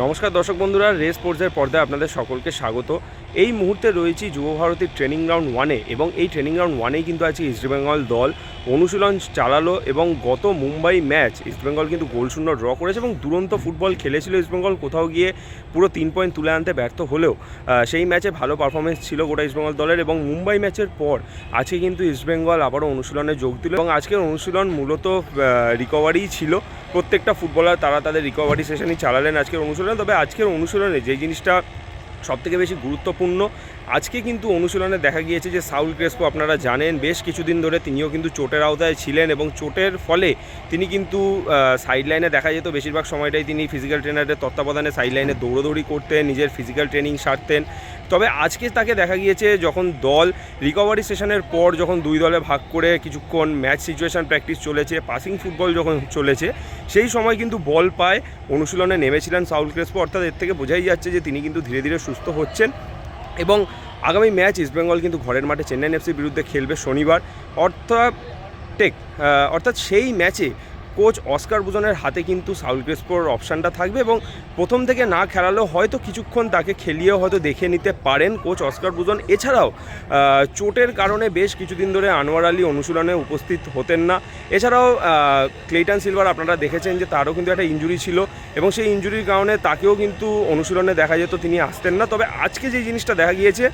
নমস্কার দর্শক বন্ধুরা, রেস স্পোর্টসের পর্দায় আপনাদের সকলকে স্বাগত। এই মুহূর্তে রয়েছি যুব ভারতীর ট্রেনিং গ্রাউন্ড ওয়ানে এবং এই ট্রেনিং গ্রাউন্ড ওয়ানেই কিন্তু আছে ইস্টবেঙ্গল দল। অনুশীলন চালালো এবং গত মুম্বাই ম্যাচ ইস্টবেঙ্গল কিন্তু গোল শূন্য ড্র করেছে এবং দুরন্ত ফুটবল খেলেছিল ইস্টবেঙ্গল কোথাও গিয়ে পুরো তিন পয়েন্ট তুলে আনতে ব্যর্থ হলেও সেই ম্যাচে ভালো পারফরমেন্স ছিল গোটা ইস্টবেঙ্গল দলের এবং মুম্বাই ম্যাচের পর আজকে কিন্তু ইস্টবেঙ্গল আবারও অনুশীলনে যোগ দিল এবং আজকের অনুশীলন মূলত রিকভারিই ছিল। প্রত্যেকটা ফুটবলার তারা তাদের রিকভারি সেশনই চালালেন আজকের অনুশীলনে। তবে আজকের অনুশীলনে যে জিনিসটা সবথেকে বেশি গুরুত্বপূর্ণ, আজকে কিন্তু অনুশীলনে দেখা গিয়েছে যে সাউল ক্রেসপো আপনারা জানেন, বেশ কিছুদিন ধরে তিনিও কিন্তু চোটের আওতায় ছিলেন এবং চোটের ফলে তিনি কিন্তু সাইড লাইনে দেখা যেত, বেশিরভাগ সময়টাই তিনি ফিজিক্যাল ট্রেনারের তত্ত্বাবধানে সাইড লাইনে দৌড়দৌড়ি করতেন, নিজের ফিজিক্যাল ট্রেনিং সারতেন। তবে আজকে তাকে দেখা গিয়েছে যখন দল রিকভারি সেশনের পর যখন দুই দলে ভাগ করে কিছুক্ষণ ম্যাচ সিচুয়েশান প্র্যাকটিস চলেছে পাসিং ফুটবল যখন চলেছে, সেই সময় কিন্তু বল পায়, অনুশীলনে নেমেছিলেন সাউল ক্রেসপো। অর্থাৎ এর থেকে বোঝাই যাচ্ছে যে তিনি কিন্তু ধীরে ধীরে সুস্থ হচ্ছেন এবং আগামী ম্যাচ ইস্টবেঙ্গল কিন্তু ঘরের মাঠে, চেন্নাই এফসির বিরুদ্ধে খেলবে শনিবার। অর্থাৎ টেক অর্থাৎ সেই ম্যাচে কোচ অস্কার বুজনের হাতে কিন্তু সাউল ক্রেসপোর অপশানটা থাকবে এবং প্রথম থেকে না খেলালেও হয়তো কিছুক্ষণ তাকে খেলিয়েও হয়তো দেখে নিতে পারেন কোচ অস্কার বুজন। এছাড়াও চোটের কারণে বেশ কিছুদিন ধরে আনোয়ার আলী অনুশীলনে উপস্থিত হতেন না। এছাড়াও ক্লেটন সিলভার আপনারা দেখেছেন যে তারও কিন্তু একটা ইঞ্জুরি ছিল এবং সেই ইঞ্জুরির কারণে তাকেও কিন্তু অনুশীলনে দেখা যেত, তিনি আসতেন না। তবে আজকে যে জিনিসটা দেখা গিয়েছে,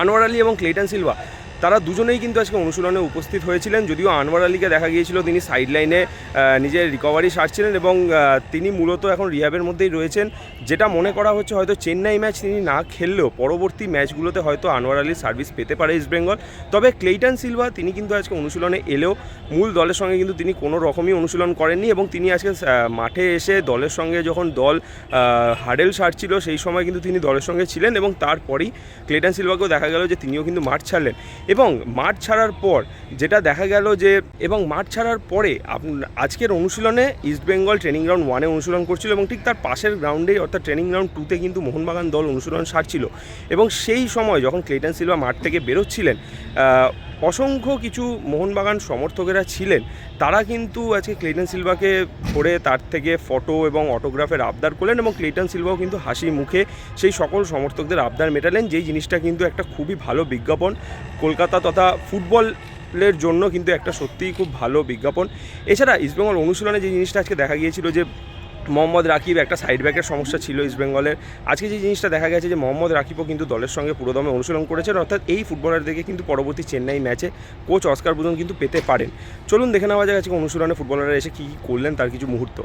আনোয়ার আলী এবং ক্লেটন সিলভা তারা দুজনেই কিন্তু আজকে অনুশীলনে উপস্থিত হয়েছিলেন। যদিও আনোয়ার আলীকে দেখা গিয়েছিল, তিনি সাইড লাইনে নিজের রিকভারি সারছিলেন এবং তিনি মূলত এখন রিহাবের মধ্যেই রয়েছেন। যেটা মনে করা হচ্ছে হয়তো চেন্নাই ম্যাচ তিনি না খেললেও পরবর্তী ম্যাচগুলোতে হয়তো আনোয়ার আলীর সার্ভিস পেতে পারে ইস্টবেঙ্গল তবে ক্লেইটন সিলভা, তিনি কিন্তু আজকে অনুশীলনে এলেও মূল দলের সঙ্গে কিন্তু তিনি কোনো রকমই অনুশীলন করেননি এবং তিনি আজকে মাঠে এসে দলের সঙ্গে যখন দল হাডেল সারছিল, সেই সময় কিন্তু তিনি দলের সঙ্গে ছিলেন এবং তারপরেই ক্লেটন সিলভাকেও দেখা গেল যে তিনিও কিন্তু মাঠ ছাড়লেন। এবং মাঠ ছাড়ার পর যেটা দেখা গেল যে, এবং মাঠ ছাড়ার পরে আজকের অনুশীলনে ইস্টবেঙ্গল ট্রেনিং গ্রাউন্ড ওয়ানে অনুশীলন করছিল এবং ঠিক তার পাশের গ্রাউন্ডেই অর্থাৎ ট্রেনিং গ্রাউন্ড টুতে কিন্তু মোহনবাগান দল অনুশীলন সারছিল। এবং সেই সময় যখন ক্লেটন সিলভা মাঠ থেকে বেরোচ্ছিলেন অসংখ্য কিছু মোহনবাগান সমর্থকেরা ছিলেন। তারা কিন্তু আজকে ক্লেটন সিলভাকে ধরে তার থেকে ফটো এবং অটোগ্রাফের আবদার করলেন এবং ক্লেটন সিলভাও কিন্তু হাসি মুখে সেই সকল সমর্থকদের আবদার মেটালেন। যেই জিনিসটা কিন্তু একটা খুবই ভালো বিজ্ঞাপন। কলকাতা তথা ফুটবল ফুটবলের জন্য কিন্তু একটা সত্যিই খুব ভালো বিজ্ঞাপন। এছাড়া ইস্টবেঙ্গল অনুশীলনে যে জিনিসটা আজকে দেখা গিয়েছিল যে মোহাম্মদ রাকিব একটা সাইড ব্যাকের সমস্যা ছিল ইস্টবেঙ্গলের আজকে যে জিনিসটা দেখা গেছে যে মোহাম্মদ রাকিবও কিন্তু দলের সঙ্গে পুরোদমে অনুশীলন করেছেন, অর্থাৎ এই ফুটবলার ফুটবলারদেরকে কিন্তু পরবর্তী চেন্নাই ম্যাচে কোচ অস্কার বুজন কিন্তু পেতে পারেন। চলুন দেখে নেওয়া যায় আজকে অনুশীলনে ফুটবলাররা এসে কী কী করলেন, তার কিছু মুহূর্ত।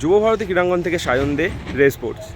যুব ভারতী ক্রীড়াঙ্গন থেকে সায়ন দে রে স্পোর্টস।